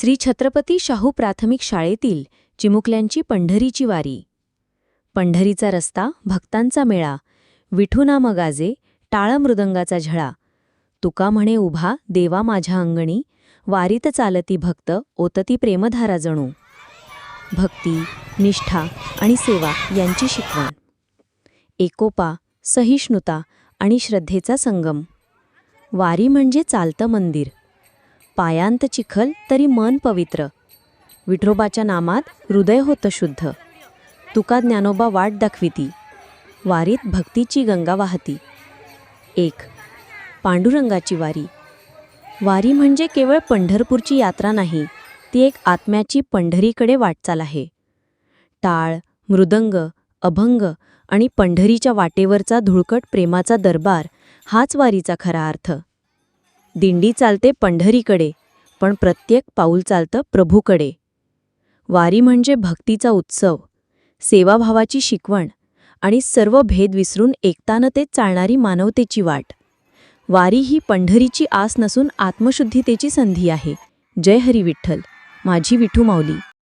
श्री छत्रपती शाहू प्राथमिक शाळेतील चिमुकल्यांची पंढरीची वारी. पंढरीचा रस्ता भक्तांचा मेळा विठुनाम गाजे टाळ मृदंगाचा झळा. तुका म्हणे उभा देवा माझ्या अंगणी वारीत चालती भक्त ओतती प्रेमधारा जणू. भक्ती निष्ठा आणि सेवा यांची शिकवण. एकोपा सहिष्णुता आणि श्रद्धेचा संगम. वारी म्हणजे चालतं मंदिर. पायांत चिखल तरी मन पवित्र. विठोबाच्या नामात हृदय होतं शुद्ध. तुका ज्ञानोबा वाट दाखविती. वारीत भक्तीची गंगा वाहती. एक पांडुरंगाची वारी. वारी म्हणजे केवळ पंढरपूरची यात्रा नाही ती एक आत्म्याची पंढरीकडे वाटचाल आहे. टाळ मृदंग अभंग आणि पंढरीच्या वाटेवरचा धुळकट प्रेमाचा दरबार हाच वारीचा खरा अर्थ. दिंडी चालते पंढरीकडे पण प्रत्येक पाऊल चालतं प्रभूकडे. वारी म्हणजे भक्तीचा उत्सव सेवाभावाची शिकवण आणि सर्व भेद विसरून एकतानं ते चालणारी मानवतेची वाट. वारी ही पंढरीची आस नसून आत्मशुद्धीतेची संधी आहे. जय हरी विठ्ठल. माझी विठू माऊली.